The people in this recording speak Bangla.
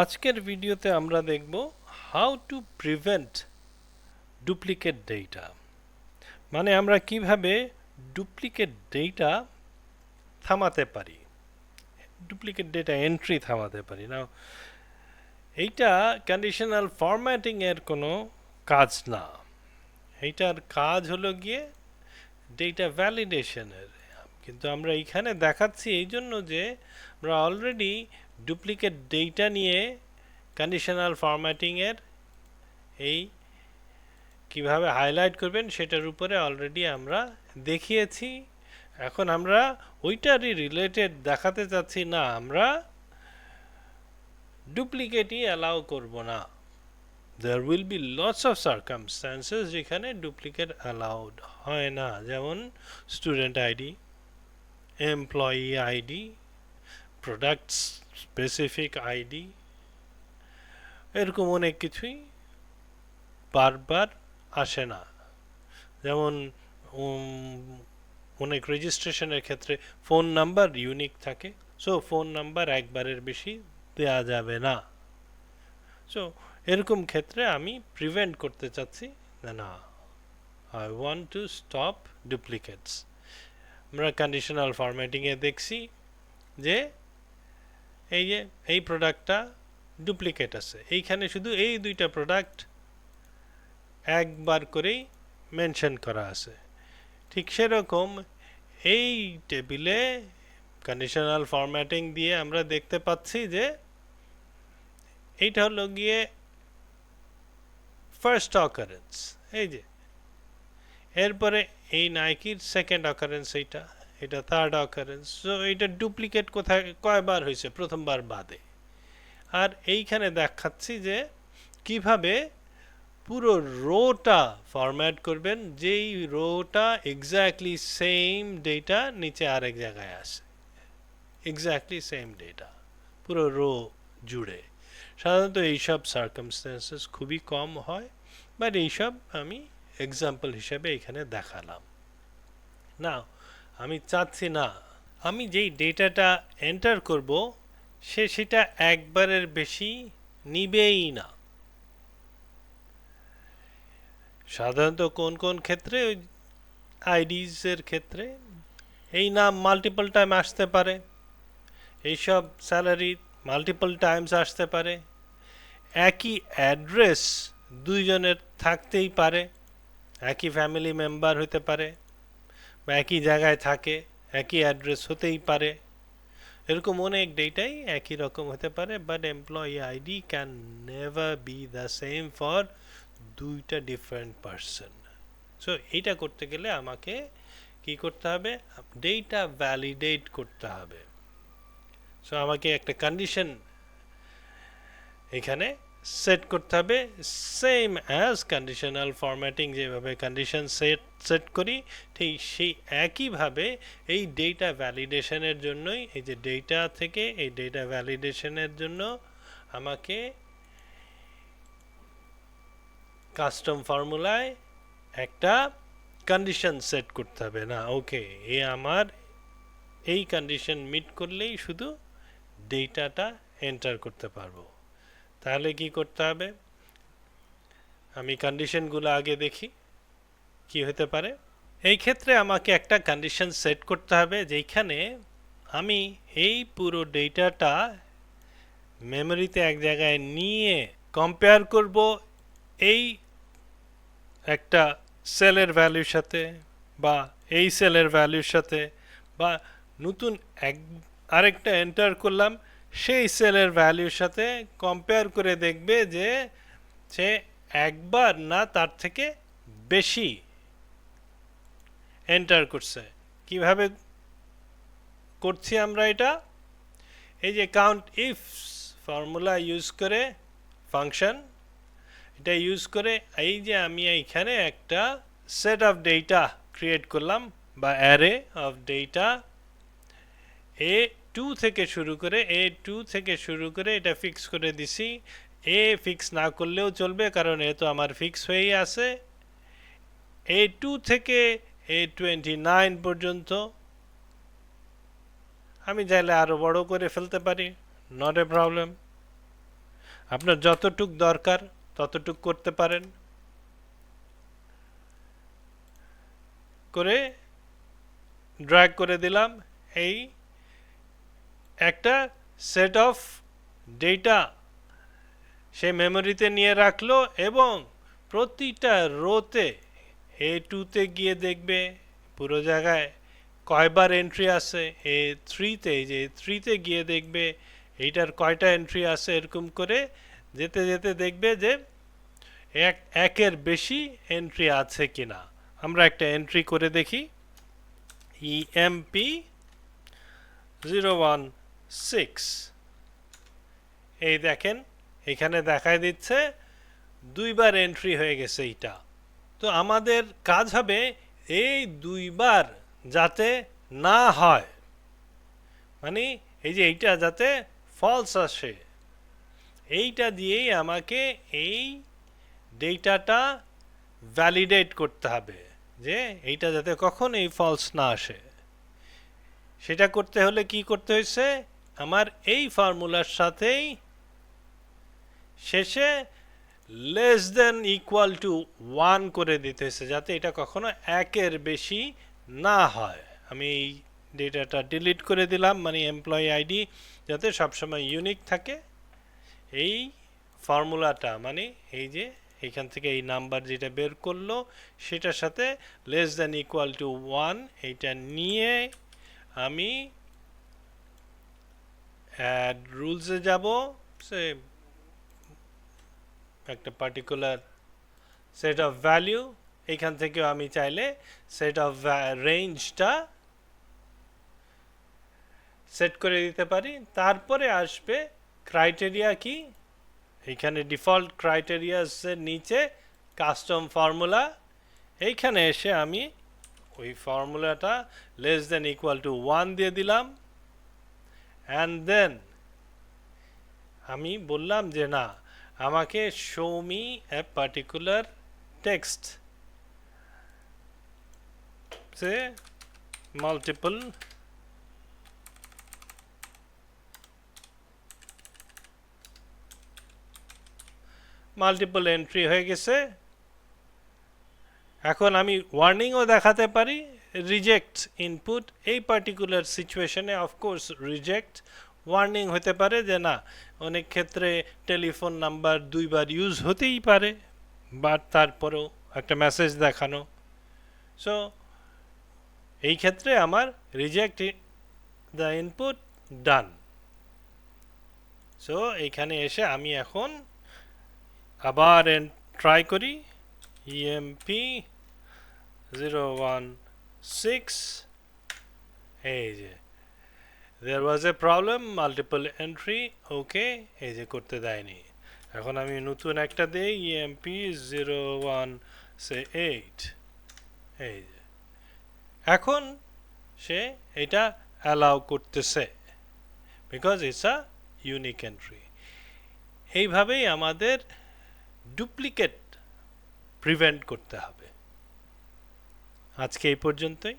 আজকের ভিডিওতে আমরা দেখব how to prevent duplicate data মানে আমরা কীভাবে ডুপ্লিকেট ডেটা থামাতে পারি। ডুপ্লিকেট ডেটা এন্ট্রি থামাতে পারি। না এইটা কন্ডিশনাল ফরম্যাটিং এর কোনো কাজ না। এইটার কাজ হলো গিয়ে ডেটা ভ্যালিডেশনের কিন্তু আমরা এইখানে দেখাচ্ছি এই জন্য যে আমরা অলরেডি ডুপ্লিকেট ডেটা নিয়ে কন্ডিশনাল ফরম্যাটিংয়ের এই কীভাবে হাইলাইট করবেন সেটার উপরে অলরেডি আমরা দেখিয়েছি। এখন আমরা ওইটারই রিলেটেড দেখাতে চাচ্ছি না, আমরা ডুপ্লিকেটই অ্যালাউ করব না। There will be lots of circumstances যেখানে ডুপ্লিকেট অ্যালাউড হয় না, যেমন student ID employee ID product specific ID এরকম অনেক কিছুই বারবার আসে না। যেমন অনেক রেজিস্ট্রেশনের ক্ষেত্রে ফোন নাম্বার ইউনিক থাকে সো ফোন নাম্বার একবারের বেশি দেয়া যাবে না। সো এরকম ক্ষেত্রে আমি প্রিভেন্ট করতে চাচ্ছি না না I want to stop duplicates আমরা কন্ডিশনাল ফরম্যাটিংয়ে দেখছি যে এই যে, এই প্রোডাক্টটা ডুপ্লিকেট আছে। এইখানে শুধু এই দুইটা প্রোডাক্ট একবার করেই মেনশন করা আছে। ঠিক সেরকম এই টেবিলে কন্ডিশনাল ফরম্যাটিং দিয়ে আমরা দেখতে পাচ্ছি যে, এইটা হলো গিয়ে ফার্স্ট অকারেন্স এই যে। এরপরে এই নাইকির সেকেন্ড অকারেন্স এইটা। এটা থার্ড অকারেন্স সো এইটা ডুপ্লিকেট কোথায়, কয়বার হয়েছে? প্রথমবার বাদে। আর এইখানে দেখাচ্ছি যে কীভাবে পুরো রোটা ফরম্যাট করবেন, যেই রোটা এক্স্যাক্টলি সেম ডেটা নিচে আরেক জায়গায় আসে। এক্স্যাক্টলি সেম ডেটা পুরো রো জুড়ে। সাধারণত এইসব সার্কামস্টেন্সেস খুবই কম হয় বাট এইসব আমি এক্সাম্পল হিসেবে এখানে দেখালাম। না আমি চাচ্ছি না। আমি যেই ডেটাটা এন্টার করব, সে সেটা একবারের বেশি নিবেই না। সাধারণত কোন কোন ক্ষেত্রে? ওই আইডিজের ক্ষেত্রে। এই নাম মাল্টিপল টাইম আসতে পারে। এইসব স্যালারি মাল্টিপল টাইমস আসতে পারে। একই অ্যাড্রেস দুইজনের থাকতেই পারে। একই ফ্যামিলি মেম্বার হতে পারে। বা একই জায়গায় থাকে, একই অ্যাড্রেস হতেই পারে। এরকম অনেক ডেটাই একই রকম হতে পারে but employee ID can never be the same for দুইটা ডিফারেন্ট পারসন সো এইটা করতে গেলে আমাকে কি করতে হবে? ডেটা ভ্যালিডেট করতে হবে। সো আমাকে একটা কন্ডিশন এখানে সেট করতে হবে সেম অ্যাজ কন্ডিশনাল ফরম্যাটিং যেভাবে কন্ডিশন সেট সেট করি ঠিক সেই একইভাবে এই ডেটা ভ্যালিডেশনের জন্যই এই যে ডেটা থেকে এই ডেটা ভ্যালিডেশনের জন্য আমাকে কাস্টম ফর্মুলায় একটা কন্ডিশন সেট করতে হবে না ওকে এ আমার এই কন্ডিশন মিট করলেই শুধু ডেটাটা এন্টার করতে পারব তাহলে কি করতে হবে? আমি কন্ডিশনগুলো আগে দেখি, কি হতে পারে। এই ক্ষেত্রে আমাকে একটা কন্ডিশন সেট করতে হবে যেখানে আমি এই পুরো ডেটাটা মেমোরিতে এক জায়গায় নিয়ে কম্পেয়ার করব এই একটা সেলের ভ্যালুর সাথে বা এই সেলের ভ্যালুর সাথে বা নতুন এক, আরেকটা এন্টার করলাম সেই সেলের ভ্যালুর সাথে কম্পেয়ার করে দেখবে যে সে একবার না তার থেকে বেশি এন্টার করছে। কীভাবে করছি আমরা এটা? এই যে কাউন্ট ইফ ফর্মুলা ইউজ করে ফাংশন এটা ইউজ করে এই যে আমি এইখানে একটা সেট অফ ডেটা ক্রিয়েট করলাম বা array of data A two থেকে শুরু করে এ টু থেকে শুরু করে এটা ফিক্স করে দিছি। এ ফিক্স না করলেও চলবে কারণ এ তো আমার ফিক্স হয়েই আছে। এ টু থেকে এ টোয়েন্টি নাইন পর্যন্ত আমি চাইলে আরও বড় করে ফেলতে পারি নট এ প্রবলেম আপনার যতটুক দরকার ততটুক করতে পারেন। করে ড্র্যাগ করে দিলাম, এই একটা সেট অফ ডেটা সে মেমোরিতে নিয়ে রাখল এবং প্রতিটা রোতে এ টুতে গিয়ে দেখবে, পুরো জায়গায় কয়বার এন্ট্রি আছে এ থ্রিতে যে থ্রিতে গিয়ে দেখবে, এইটার কয়টা এন্ট্রি আছে এরকম করে যেতে যেতে দেখবে যে এক, একের বেশি এন্ট্রি আছে কি না আমরা একটা এন্ট্রি করে দেখি। ইএমপি জিরো ওয়ান সিক্স এই দেখেন, এখানে দেখায় দিচ্ছে দুইবার এন্ট্রি হয়ে গেছে এইটা। তো আমাদের কাজ হবে এই দুইবার যাতে না হয়। মানে এই যে এইটা যাতে ফলস আসে। এইটা দিয়েই আমাকে এই ডেটাটা ভ্যালিডেট করতে হবে যে এইটা যাতে কখন এই ফলস না আসে। সেটা করতে হলে কি করতে হয়েছে? আমার এই ফর্মুলার সাথেই শেষে less than equal to one করে দিতে হয়েছে যাতে এটা কখনো একের বেশি না হয়। আমি এই ডেটাটা ডিলিট করে দিলাম মানে এমপ্লয়ি আইডি যাতে সবসময় ইউনিক থাকে। এই ফর্মুলাটা মানে এই যে এখান থেকে এই নাম্বার যেটা বের করল, সেটার সাথে less than equal to one এইটা নিয়ে আমি অ্যাড রুলসে যাব সে একটা পার্টিকুলার সেট অফ ভ্যালিউ এইখান থেকেও আমি চাইলে সেট অফ রেঞ্জটা সেট করে দিতে পারি। তারপরে আসবে ক্রাইটেরিয়া কি? এইখানে ডিফল্ট ক্রাইটেরিয়াসের নিচে কাস্টম ফর্মুলা এইখানে এসে আমি ওই ফর্মুলাটা less than equal to one দিয়ে দিলাম। অ্যান্ড দেন আমি বললাম যে না, আমাকে show a particular text say multiple multiple entry হয়ে গেছে। এখন আমি ওয়ার্নিংও দেখাতে পারি রিজেক্ট ইনপুট এই পার্টিকুলার সিচুয়েশনে অফকোর্স রিজেক্ট ওয়ার্নিং হতে পারে যে না, অনেক ক্ষেত্রে টেলিফোন নাম্বার দুইবার ইউজ হতেই পারে বাট তারপরেও একটা মেসেজ দেখানো। সো এই ক্ষেত্রে আমার reject the input done so এইখানে এসে আমি এখন আবার ট্রাই করি ইএমপি জিরো ওয়ান সিক্স এই যে there was a problem multiple entry okay এই যে করতে দেয়নি। এখন আমি নতুন একটা দিই EMP zero one say eight এই যে, এখন সে এটা অ্যালাউ করতেছে because it's a unique entry এইভাবেই আমাদের ডুপ্লিকেট প্রিভেন্ট করতে হবে। আজকে এই পর্যন্তই।